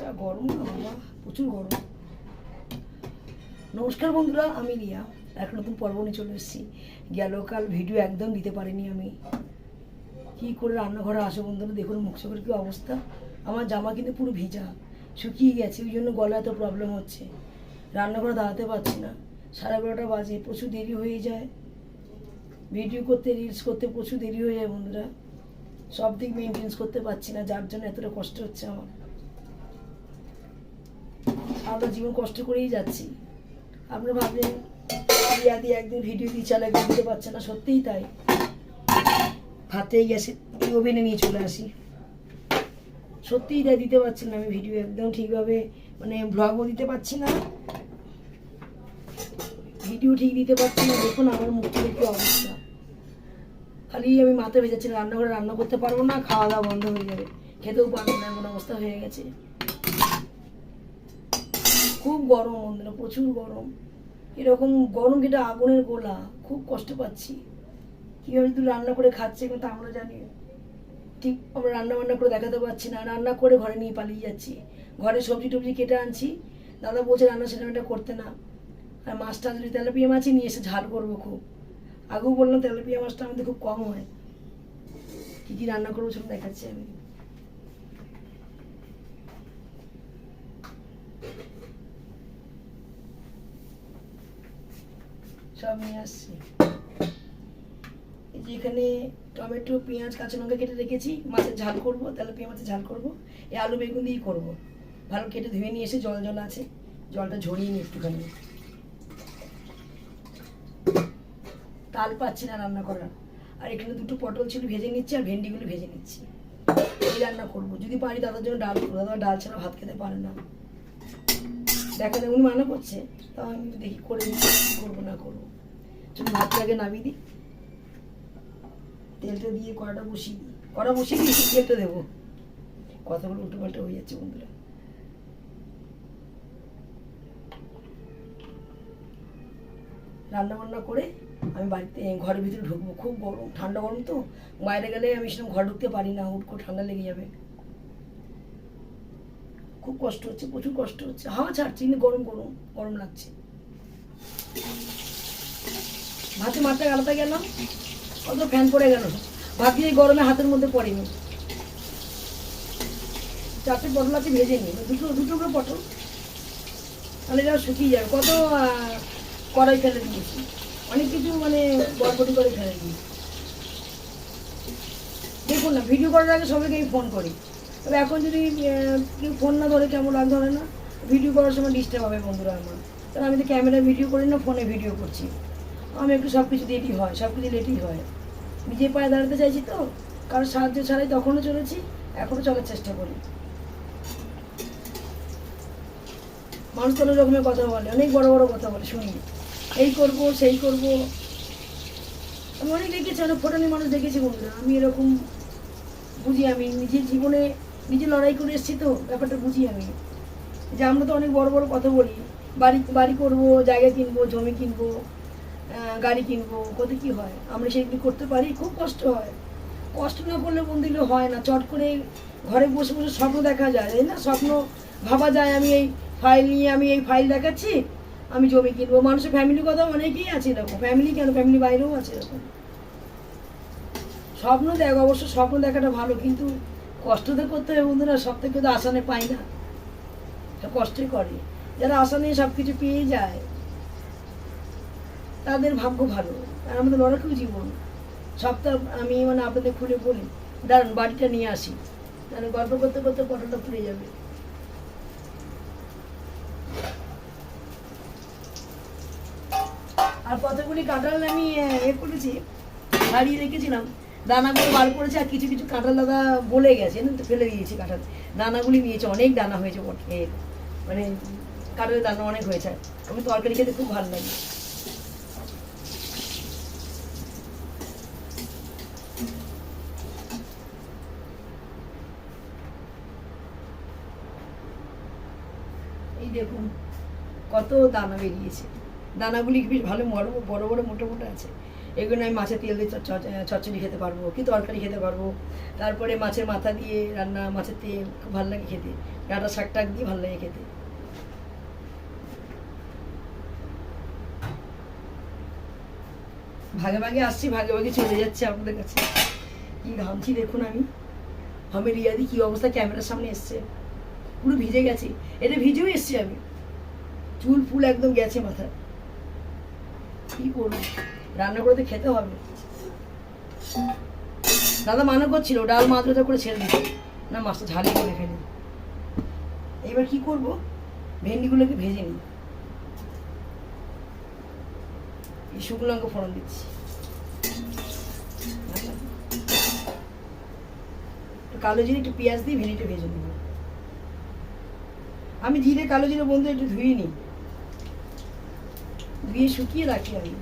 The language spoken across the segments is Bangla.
যা গরম বাবা, প্রচুর গরম। নমস্কার বন্ধুরা, আমি রিয়া। এক নতুন পর্ব নিয়ে চলে এসেছি। গেল কাল ভিডিও একদম দিতে পারিনি আমি। কি করে রান্নাঘরে আসো বন্ধুরা, দেখুন মুখ চোখের কি অবস্থা। আমার জামা কিন্তু পুরো ভিজা, শুকিয়ে গেছে, ওই জন্য গলায় তো প্রবলেম হচ্ছে। রান্নাঘরে দাঁড়াতে পারছি না। সাড়ে বারোটা বাজে, প্রচুর দেরি হয়ে যায়। ভিডিও করতে রিলস করতে প্রচুর দেরি হয়ে যায় বন্ধুরা। সব দিক মেনটেন্স করতে পারছি না, যার জন্য এতটা কষ্ট হচ্ছে আমার। আমরা জীবন কষ্ট করেই যাচ্ছি। আপনারা ভাবলেন দিয়ে একদিন ভিডিও দিয়ে চালা একদিন দিতে পারছে না, সত্যিই তাই। ভাতেই গ্যাসে ওভেনে নিয়ে চলে আসি। সত্যিই তাই দিতে পারছি না আমি ভিডিও একদম ঠিকভাবে মানে ব্লগও দিতে পারছি না। ভিডিও ঠিক দিতে পারছি না, দেখুন আমার মুখ থেকে কি অবস্থা। খালি আমি মাথা ভেজাচ্ছি, রান্নাঘরে রান্না করতে পারব না, খাওয়া দাওয়া বন্ধ হয়ে যাবে। খেতেও পারব না, এমন অবস্থা হয়ে গেছে। খুব গরম বন্ধুরা প্রচুর গরম। এরকম গরম যেটা আগুনের গোলা, খুব কষ্ট পাচ্ছি। কীভাবে যদি রান্না করে খাচ্ছে কিন্তু আমরা জানি ঠিক আমরা রান্না বান্না করে দেখাতে পারছি না, রান্না করে ঘরে নিয়ে পালিয়ে যাচ্ছি। ঘরে সবজি টবজি কেটে আনছি। দাদা বলছে রান্না সেটা করতে না। আর মাছটা যদি তেলাপিয়া মাছই নিয়ে এসে ঝাল করব খুব। আগেও বললাম তেলাপিয়া মাছটা আমাদের খুব কম হয়। কী কী রান্না করব সব দেখাচ্ছি আমি। সব নিয়ে আসছি। এই যে এখানে টমেটো, পেঁয়াজ, কাঁচা লঙ্কা কেটে রেখেছি, মাছের ঝাল করব তাহলে পেঁয়াজ ঝাল করব, এই আলু বেগুন দিয়েই করব। ভালো কেটে ধুয়ে নিয়ে এসে জল জল আছে, জলটা ঝরিয়ে নিই একটুখানি। তাল পাচ্ছি না রান্না করার। আর এখানে দুটো পটল ছিল ভেজে নিচ্ছি, আর ভেন্ডিগুলো ভেজে নিচ্ছি। এই রান্না করব। যদি পারি, দাদার জন্য ডাল করব। দাদা ডাল ছাড়া ভাত খেতে পারে না। দেখা উনি মানা করছে আমি দেখি, করে করব, না করব। চলুন ভাতটা আগে নামিয়ে দিই। তেলটা দিয়ে কড়াটা বসিয়ে দিই। কড়া বসিয়ে দিয়ে তেলটা দেবো। কথাগুলো উল্টো পাল্টা হয়ে যাচ্ছে বন্ধুরা। রান্না বান্না করে আমি বাড়িতে, ঘরের ভিতরে ঢুকবো। খুব গরম, ঠান্ডা গরম তো। বাইরে গেলে আমি সেরকম ঘর ঢুকতে পারি না, হুট ঠান্ডা লেগে যাবে। খুব কষ্ট হচ্ছে, প্রচুর কষ্ট হচ্ছে। হাওয়া ছাড়ছে, কিন্তু গরম গরম গরম লাগছে। ভাতে মাঠটা গালাতে গেলাম কত ফ্যান পড়ে গেল ভাবছি এই গরমে হাতের মধ্যে পড়েনি। চারটে পটল আছে, ভেজে নিই। দুটো দুটো করে পটল। তাহলে যা শুকিয়ে যাবে। কত কড়াই ফেলে দিয়েছি। অনেক কিছু মানে বরবটি করে ফেলে দিয়েছি। দেখুন না ভিডিও করার আগে সবাইকে আমি ফোন করি। তবে এখন যদি কেউ ফোন না ধরে, কেমন রাগ ধরে না? ভিডিও করার সময় ডিস্টার্ব হবে বন্ধুরা আমার। কারণ আমি তো ক্যামেরায় ভিডিও করি না ফোনে ভিডিও করছি। আমি একটু সব কিছু লেটই হয়, সব কিছু লেটই হয়। নিজের পায়ে দাঁড়াতে চাইছি তো, কারোর সাহায্য ছাড়াই তখনও চলেছি, এখনও চলার চেষ্টা করি। মানুষ তো অনেক রকমের কথা বলে, অনেক বড় বড় কথা বলে, শুনি। এই করব, সেই করব। আমি অনেক দেখেছি, অনেক ফোটানি মানুষ দেখেছি বন্ধুরা। আমি এরকম বুঝি, আমি নিজের জীবনে নিজে লড়াই করে এসেছি তো, ব্যাপারটা বুঝি আমি। যে আমরা তো অনেক বড় বড় কথা বলি, বাড়ি বাড়ি করব, জায়গা কিনবো, জমি কিনবো গাড়ি কিনবো, কত কি হয়? আমরা সেগুলি করতে পারি, খুব কষ্ট হয়। কষ্ট না করলে বন্ধুগুলো হয় না, চট করে ঘরে বসে বসে স্বপ্ন দেখা যায়, তাই না? স্বপ্ন ভাবা যায়, আমি এই ফাইল নিয়ে, আমি এই ফাইল দেখাচ্ছি, আমি জমি কিনবো। মানুষের ফ্যামিলির কথা অনেকেই আছে এরকম। ফ্যামিলি কেন? ফ্যামিলি বাইরেও আছে এরকম। স্বপ্ন দেখ, অবশ্য স্বপ্ন দেখাটা ভালো, কিন্তু কষ্ট তো করতে হবে বন্ধুরা সব থেকে তো আসানে পায় না কষ্টই করে। যারা আশা নিয়ে সব কিছু পেয়ে যায়, তাদের ভাগ্য ভালো। আর আমাদের লড়াকেও জীবন। সবটা আমি মানে আপনাদের খুলে বলি, দাঁড়ান, বাড়িটা নিয়ে আসি। তাহলে গল্প করতে করতে পটলটা পুড়ে যাবে। আর কতগুলি কাঁঠাল আমি এ করেছি, হারিয়ে রেখেছিলাম। দানাগুলো বার করেছে আর কিছু কিছু কাঁঠাল দাদা বলে গেছে তো ফেলে দিয়েছি কাঁঠাল। দানাগুলি নিয়েছে, অনেক দানা হয়েছে মানে কাঁঠালের দানা অনেক হয়েছে। আমি তরকারি খেতে খুব ভালো লাগে। দেখুন, কত দানা বেরিয়েছে। দানাগুলি বেশ ভালো বড় বড়, মোটো মোটো আছে। এগুলো আমি মাছের তেল দিয়ে চচ্চড়ি খেতে পারব, কি তরকারি খেতে পারব। তারপরে মাছের মাথা দিয়ে রান্না, মাছের তেল খুব ভালো লাগে খেতে। ডাঁটা শাক টাক দিয়ে ভালো লাগে খেতে। ভাগে ভাগে আসছি, ভাগে ভাগে চলে যাচ্ছে আপনাদের কাছে। কি ঘামছি দেখুন আমি। আমি রিয়াদি কি অবস্থা, ক্যামেরার সামনে এসছে। পুরো ভিজে গেছি। এটা ভিজেও এসছি আমি। চুল ফুল একদম গেছে মাথায়। কি করব? রান্না করে তো খেতে হবে। দাদা মানা করছিল, ডাল মাদ্রতা করে ছেড়ে দিতে। না, মাছটা ঝালি করে ফেলি এবার কি করব? ভেন্ডিগুলোকে ভেজে নিই। এই শুকনো লঙ্কা ফোড়ন দিচ্ছি। কালো জিরে, একটু পেঁয়াজ দিয়ে ভেন্ডিটা ভেজে নেব। আমি জিরে কালো জিরে বন্ধু একটু ধুয়ে নিই। ধুয়ে শুকিয়ে রাখি আমি।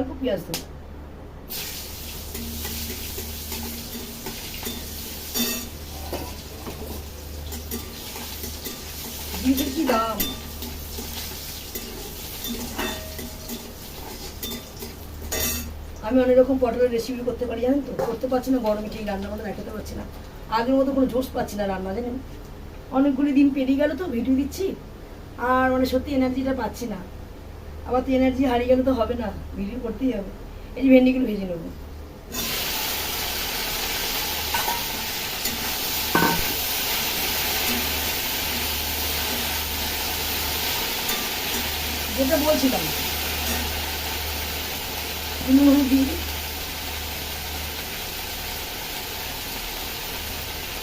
অল্প পেঁয়াজ দেবো। আমি অনেক রকম পটলের রেসিপি করতে পারি, জানেন তো? করতে পারছি না, গরমে ঠিক রান্না করে দেখাতে পারছি না। আগের মতো কোনো জোশ পাচ্ছি না রান্না, জানেন? অনেকগুলি দিন পেরিয়ে গেল তো, ভিডিও দিচ্ছি। আর মানে সত্যি এনার্জিটা পাচ্ছি না। আবার তো এনার্জি হারিয়ে গেলে তো হবে না ভিডিও করতেই হবে। এই যে ভেন্ডিগুলো ভেজে নেব। যেটা বলছিলাম।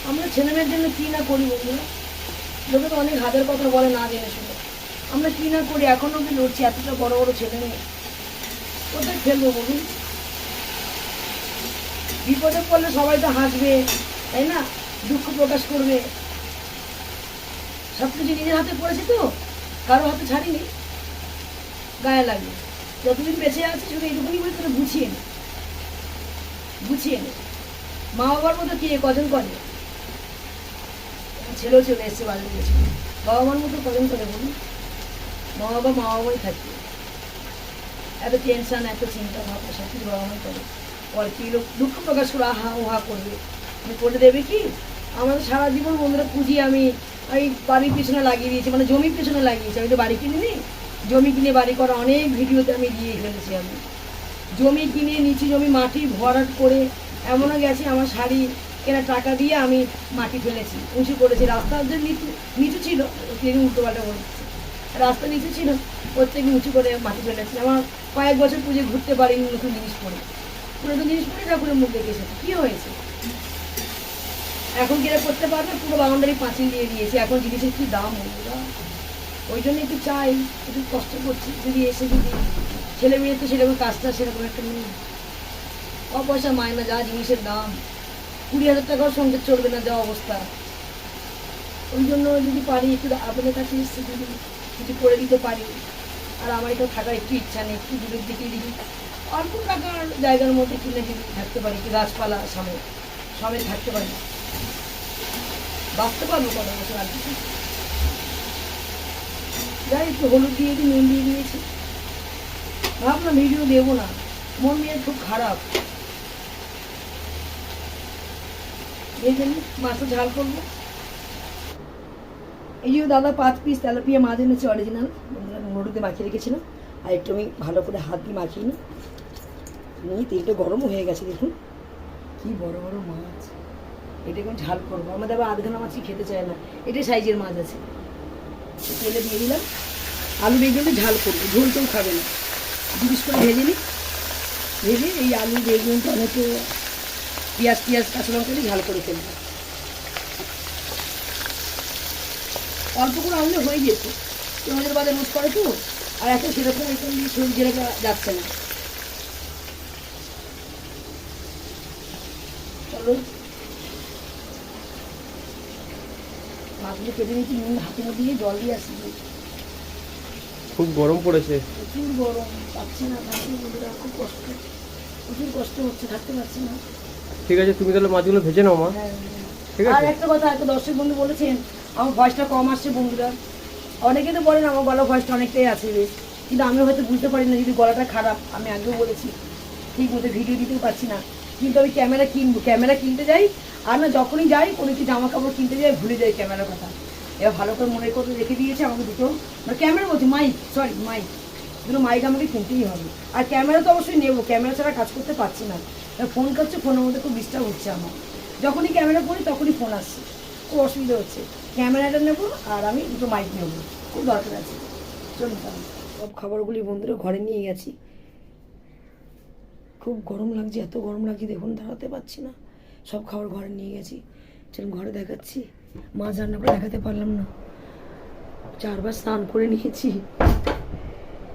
আমরা ছেলেমেয়ের জন্য কি না করি বন্ধুরা? লোকে তো অনেক হাতের কথা বলে না জেনে শুনে। আমরা কি না করি? এখন অব্দি লড়ছি? এতটা বড় বড় ছেলে মেয়ে। কোথায় ফেলব বলুন? বিপদে পড়লে সবাই তো হাসবে, তাই না? দুঃখ প্রকাশ করবে। সব কিছু নিজের হাতে পড়েছে তো? কারও হাতে ছাড়িনি? গায়ে লাগে যতদিন বেঁচে আছে, শুধু এইটুকুনি বলে তোরা গুছিয়ে নে। গুছিয়ে নে। মা বাবার মতো কে? কজন করে? ছেলেও চলে এসছে বাড়িতে গেছে। বাবা মার মতো কজন করে বলুন? মা বাবা মা বাবাই থাকবে এত টেনশন এত চিন্তা ভাবনা সব কিছু বাবা মাই করে পরে কি লোক দুঃখ প্রকাশ করে আহা ওহা করবে আমি করে দেবে কি আমাদের সারা জীবন বন্ধুরা পুঁজি আমি ওই বাড়ির পিছনে লাগিয়ে দিয়েছি মানে জমির পিছনে লাগিয়েছি আমি তো বাড়ি কিনিনি জমি কিনে বাড়ি করা অনেক ভিডিওতে আমি দিয়ে ফেলেছি আমি জমি কিনে নিচু জমি মাটি ভরাট করে এমনও গেছে আমার শাড়ি কেনা টাকা দিয়ে আমি মাটি ফেলেছি উঁচু করেছি রাস্তা যে নিচু নিচু ছিল তিনি উল্টো পাল্টা বলছে রাস্তা নিচে ছিল ওর থেকে উঁচু করে মাটি ফেলেছি আমার কয়েক বছর পুজো ঘুরতে পারিনি, নতুন জিনিস পরে নতুন জিনিস পরে ঠাকুরের মুখ দেখে এসেছে। কী হয়েছে? এখন কিনা করতে পারবে? পুরো বাউন্ডারি পাঁচিল দিয়ে দিয়েছে। এখন জিনিসের কি দাম ওই জন্য একটু চাই, একটু কষ্ট করছি। যদি এসে যদি ছেলে মেয়ে তো সেরকম কাজটা সেরকম একটা নেই অপয়সা মায়না যা জিনিসের দাম। কুড়ি হাজার টাকাও সঙ্গে চলবে না, যা অবস্থা। ওই জন্য যদি পারি, একটু আপনাদের কাছে এসে যদি কিছু করে দিতে পারি। আর আমার এটা থাকার একটু ইচ্ছা নেই, একটু দূরের দিকে যদি অল্প টাকার জায়গার মধ্যে কিনে যদি থাকতে পারি একটু গাছপালা সামনে সবাই থাকতে পারি। বাঁচতে পারব কত বছর আর কিছু? যাই একটু হলুদ দিয়ে দিই নুন দিয়ে দিয়েছি। ভাবলাম ভিডিও দেবো না, মন নিয়ে খুব খারাপ। নিই মাছটা ঝাল করব। এই যে দাদা পাঁচ পিস তেলাপিয়া মাছ এনেছে অরিজিনাল হলুদে মাখিয়ে রেখেছিলাম। আর একটু আমি ভালো করে হাত দিয়ে মাখিয়ে নিই। নিয়ে তেলটা গরমও হয়ে গেছে, দেখুন। কি বড় বড় মাছ। এটা এখন ঝাল করব। আমাদের আবার আধখানা মাছই খেতে চায় না। এটাই সাইজের মাছ আছে। তেলে দিয়ে দিলাম। আলু বেগুনটা ঝাল করব। ঝোল টোল খাবে না। জিনিস করে ভেজে নিই। ভেজে এই আলু, বেগুন, টমেটো, পেঁয়াজ পেঁয়াজ কাঁচা লঙ্কা ঝাল করে ফেলব। অল্প করে আনলে হয়ে যেত। আমাদের বাদে রোজ করে তো আর এখন সেরকম এখন দিয়ে সবজি রাখা যাচ্ছে না। চলো। মাছগুলো কেটে নিচ্ছি নুন হাতে দিয়ে জল দিয়ে আসি খুব গরম পড়েছে। প্রচুর গরম পাচ্ছি না থাকতে বন্ধুরা খুব কষ্ট। প্রচুর কষ্ট হচ্ছে থাকতে পারছি না। ঠিক আছে তুমি তাহলে মাছগুলো ভেজে নাও মা। হ্যাঁ ঠিক আর একটা কথা একটা দর্শক বন্ধু বলেছেন আমার ভয়েসটা কম আসছে বন্ধুরা। অনেকে তো বলেন আমার গলা ভয়েসটা অনেকটাই আছে বেশ। কিন্তু আমি হয়তো বুঝতে পারি না যদি গলাটা খারাপ, আমি আগেও বলেছি। ঠিক মতো ভিডিও দিতেও পারছি না। কিন্তু আমি ক্যামেরা কিনবো ক্যামেরা কিনতে যাই, আর না যখনই যাই, কোনো কিছু জামা কাপড় কিনতে যাই, ভুলে যাই ক্যামেরার কথা। এবার ভালো করে মনে করে রেখে দিয়েছে আমাকে দুটো। মানে ক্যামেরা বলছি মাইক সরি মাইক দুটো মাইক আমাকে কিনতেই হবে। আর ক্যামেরা তো অবশ্যই নেব ক্যামেরা ছাড়া কাজ করতে পারছি না। ফোন করছে ফোনের মধ্যে খুব ডিস্টার্ব হচ্ছে আমার। যখনই ক্যামেরা করি, তখনই ফোন আসছে। খুব অসুবিধা হচ্ছে। ক্যামেরাটা নেব আর আমি দুটো মাইক নেব। খুব দরকার আছে। চলুন সব খাবারগুলি বন্ধুরা ঘরে নিয়ে গেছি। খুব গরম লাগছে, এত গরম লাগছে, দেখুন, দাঁড়াতে পারছি না। সব খাবার ঘরে নিয়ে গেছি। চলুন, ঘরে দেখাচ্ছি। মাছ রান্না করে দেখাতে পারলাম না। চারবার স্নান করে নিয়েছি।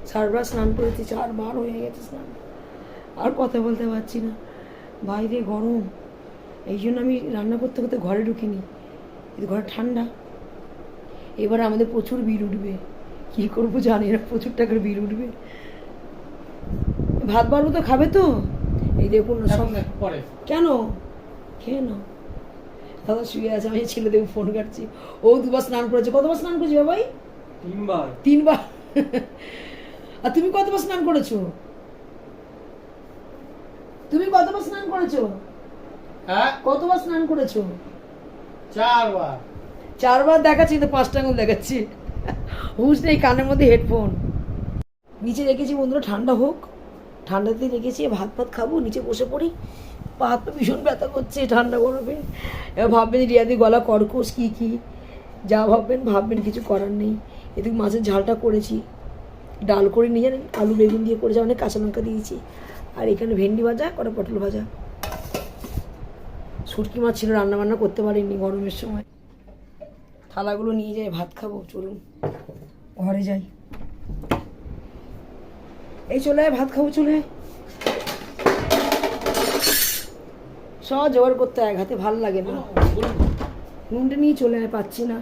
চারবার স্নান করেছি, চারবার হয়ে গেছে স্নান। আর কথা বলতে পারছি না। বাইরে গরম। এই জন্য আমি রান্না করতে করতে ঘরে ঢুকিনি। কিন্তু ঘরে ঠান্ডা। এবার আমাদের প্রচুর বিল উঠবে। কী করব জানি না প্রচুর টাকার বিল উঠবে। ভাত বাড়বো তো খাবে তো? এই দেখুন সব কেন? খেয়ে নাও দাদা শুয়ে আছে আমি ছেলে দেখে ফোন কাটছি ও দুবার স্নান করেছে। কতবার স্নান করেছি বাবাই? তিনবার। তিনবার। আর তুমি কতবার স্নান করেছ? তুমি কতবার স্নান করেছ? হ্যাঁ? কতবার স্নান করেছ? চারবার। চারবার দেখাচ্ছি তো পাঁচটা আঙুল দেখাচ্ছি। হুশ নেই, কানের মধ্যে হেডফোন নিচে রেখেছি বন্ধুরা, ঠান্ডা হোক। ঠান্ডাতে রেখেছি, ভাত ভাত খাব, নিচে বসে পড়ি। পা হাত পা ভীষণ ব্যথা করছে ঠান্ডা গরমে। এবার ভাববেন রিয়াদি গলা কর্কশ, কী কী? যা ভাববেন ভাববেন, কিছু করার নেই। এদিকে মাছের ঝালটা করেছি। ডাল করে নিয়ে জানেন, আলু বেগুন দিয়ে করেছি, অনেক কাঁচা লঙ্কা দিয়েছি। আর এখানে ভেন্ডি ভাজা, কটা পটল ভাজা। শুটকি মাছ ছিল রান্না বান্না করতে পারিনি গরমের সময়। থালাগুলো নিয়ে যাই, ভাত খাব, চলুন। ঘরে যাই। এই চলে ভাত খাব, চলে সব জোগাড় করতে হয় হাতে ভালো লাগে না। নুনটা নিয়ে চলে আয়, পাচ্ছি না।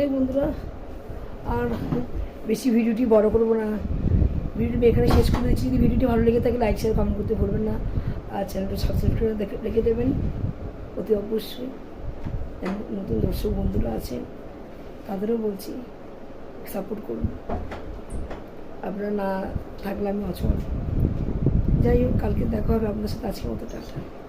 এই বন্ধুরা, আর বেশি ভিডিওটি বড় করব না। ভিডিওটি এখানে শেষ করে দিচ্ছি। যদি ভিডিওটি ভালো লেগে থাকে লাইক শেয়ার কমেন্ট করতে ভুলবেন না। আর চ্যানেলটা সাবস্ক্রাইব করে রেখে দেবেন। অতি অবশ্যই। নতুন দর্শক বন্ধুরা আছে, তাদেরও বলছি সাপোর্ট করুন। আপনারা না থাকলে আমি অচল। যাই হোক, কালকে দেখা হবে আপনার সাথে আজকে মতো। টাটা।